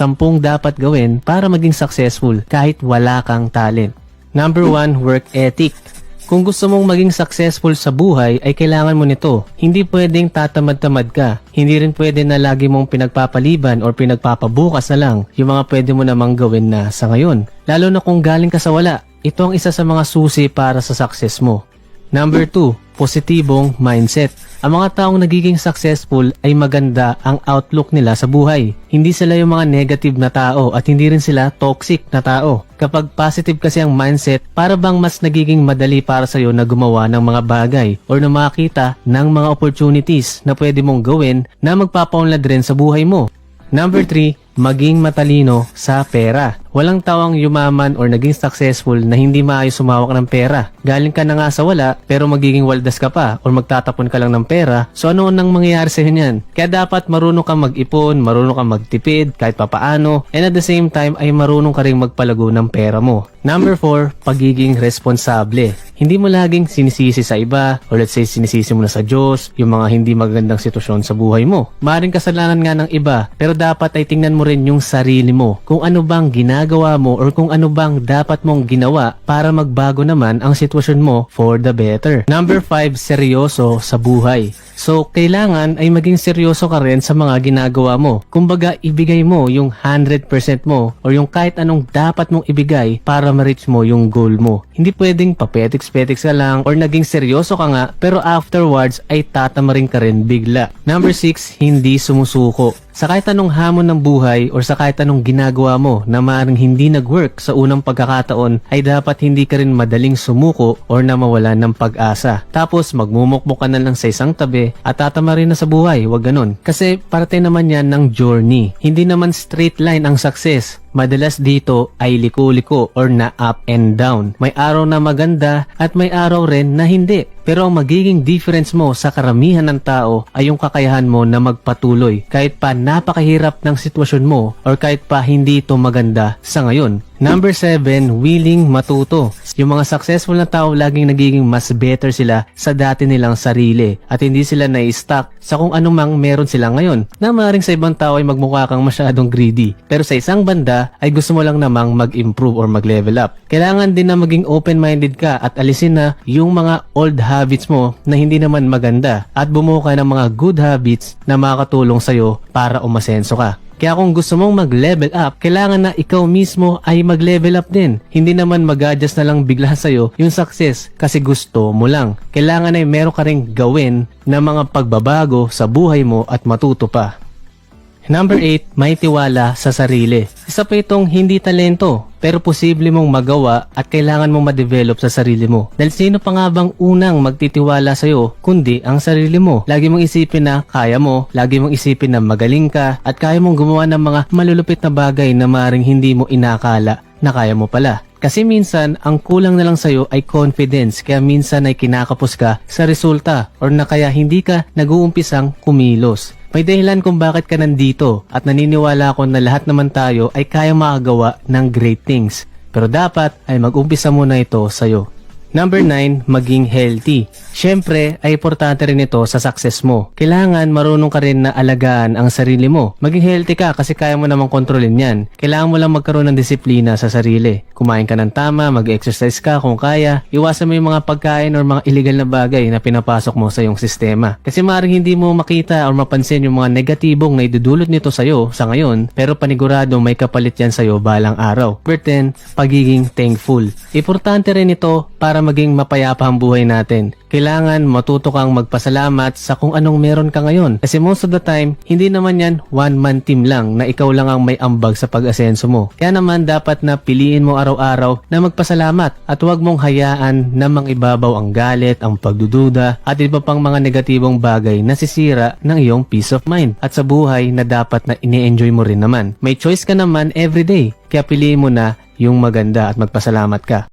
sampung dapat gawin para maging successful kahit wala kang talent. Number 1, work ethic. Kung gusto mong maging successful sa buhay ay kailangan mo nito. Hindi pwedeng tatamad-tamad ka. Hindi rin pwede na lagi mong pinagpapaliban or pinagpapabukas na lang yung mga pwede mo namang gawin na sa ngayon. Lalo na kung galing ka sa wala. Ito ang isa sa mga susi para sa success mo. Number 2, positibong mindset. Ang mga taong nagiging successful ay maganda ang outlook nila sa buhay. Hindi sila yung mga negative na tao at hindi rin sila toxic na tao. Kapag positive kasi ang mindset, para bang mas nagiging madali para sa'yo na gumawa ng mga bagay or na makakita ng mga opportunities na pwede mong gawin na magpapaunlad rin sa buhay mo. Number 3, maging matalino sa pera. Walang tawang yumaman or naging successful na hindi maayos sumawak ng pera. Galing ka na nga sa wala pero magiging waldas ka pa or magtatapon ka lang ng pera. So ano nang mangyayari sa niyan? Kaya dapat marunong kang mag-ipon, marunong kang magtipid kahit papaano and at the same time ay marunong ka ring magpalago ng pera mo. Number 4, pagiging responsable. Hindi mo laging sinisisi sa iba or let's say sinisisi mo na sa Diyos yung mga hindi magandang sitwasyon sa buhay mo. Maring kasalanan nga ng iba pero dapat ay tingnan mo rin yung sarili mo. Kung ano bang ginagawa mo or kung ano bang dapat mong ginawa para magbago naman ang sitwasyon mo for the better. Number 5, seryoso sa buhay. So, kailangan ay maging seryoso ka rin sa mga ginagawa mo. Kumbaga, ibigay mo yung 100% mo or yung kahit anong dapat mong ibigay para ma-reach mo yung goal mo. Hindi pwedeng papetiks-petiks ka lang or naging seryoso ka nga pero afterwards ay tatamarin ka rin bigla. Number 6, hindi sumusuko. Sa kahit anong hamon ng buhay or sa kahit anong ginagawa mo na maaaring hindi nag-work sa unang pagkakataon ay dapat hindi ka rin madaling sumuko or na mawala ng pag-asa. Tapos magmumukmok ka na lang sa isang tabi at tatama rin na sa buhay, wag ganun. Kasi parte naman yan ng journey. Hindi naman straight line ang success. Madalas dito ay liko-liko or na up and down. May araw na maganda at may araw rin na hindi. Pero ang magiging difference mo sa karamihan ng tao ay yung kakayahan mo na magpatuloy kahit pa napakahirap ng sitwasyon mo or kahit pa hindi ito maganda sa ngayon. Number 7, willing matuto. Yung mga successful na tao laging nagiging mas better sila sa dati nilang sarili at hindi sila na-stuck sa kung anumang meron sila ngayon na maaaring sa ibang tao ay magmukha kang masyadong greedy. Pero sa isang banda ay gusto mo lang namang mag-improve or mag-level up. Kailangan din na maging open-minded ka at alisin na yung mga old habits mo na hindi naman maganda at bumuo ka ng mga good habits na makakatulong sa'yo para umasenso ka. Kaya kung gusto mong mag-level up, kailangan na ikaw mismo ay mag-level up din. Hindi naman mag-adjust na lang bigla sa'yo yung success kasi gusto mo lang. Kailangan ay meron ka ring gawin na mga pagbabago sa buhay mo at matuto pa. Number 8, may tiwala sa sarili. Isa pa itong hindi talento, pero posible mong magawa at kailangan mong ma-develop sa sarili mo. Dahil sino pa nga bang unang magtitiwala sa'yo, kundi ang sarili mo. Lagi mong isipin na kaya mo, lagi mong isipin na magaling ka, at kaya mong gumawa ng mga malulupit na bagay na maring hindi mo inakala na kaya mo pala. Kasi minsan, ang kulang na lang sa'yo ay confidence, kaya minsan ay kinakapos ka sa resulta or na kaya hindi ka nag-uumpisang kumilos. May dahilan kung bakit ka nandito at naniniwala ako na lahat naman tayo ay kaya makagawa ng great things. Pero dapat ay mag-umpisa muna ito sa'yo. Number 9, maging healthy. Siyempre, ay importante rin ito sa success mo. Kailangan marunong ka rin na alagaan ang sarili mo. Maging healthy ka kasi kaya mo namang kontrolin yan. Kailangan mo lang magkaroon ng disiplina sa sarili. Kumain ka ng tama, mag-exercise ka kung kaya. Iwasan mo yung mga pagkain or mga illegal na bagay na pinapasok mo sa iyong sistema. Kasi maaaring hindi mo makita or mapansin yung mga negatibong na idudulot nito sa'yo sa ngayon, pero panigurado may kapalit yan sa'yo balang araw. Number 10, pagiging thankful. Importante rin ito para maging mapayapa ang buhay natin. Kailangan matuto kang magpasalamat sa kung anong meron ka ngayon. Kasi most of the time, hindi naman yan one-man team lang na ikaw lang ang may ambag sa pag-asenso mo. Kaya naman dapat na piliin mo araw-araw na magpasalamat at huwag mong hayaan na mangibabaw ang galit, ang pagdududa at iba pang mga negatibong bagay na sisira ng iyong peace of mind at sa buhay na dapat na ini-enjoy mo rin naman. May choice ka naman everyday, kaya piliin mo na yung maganda at magpasalamat ka.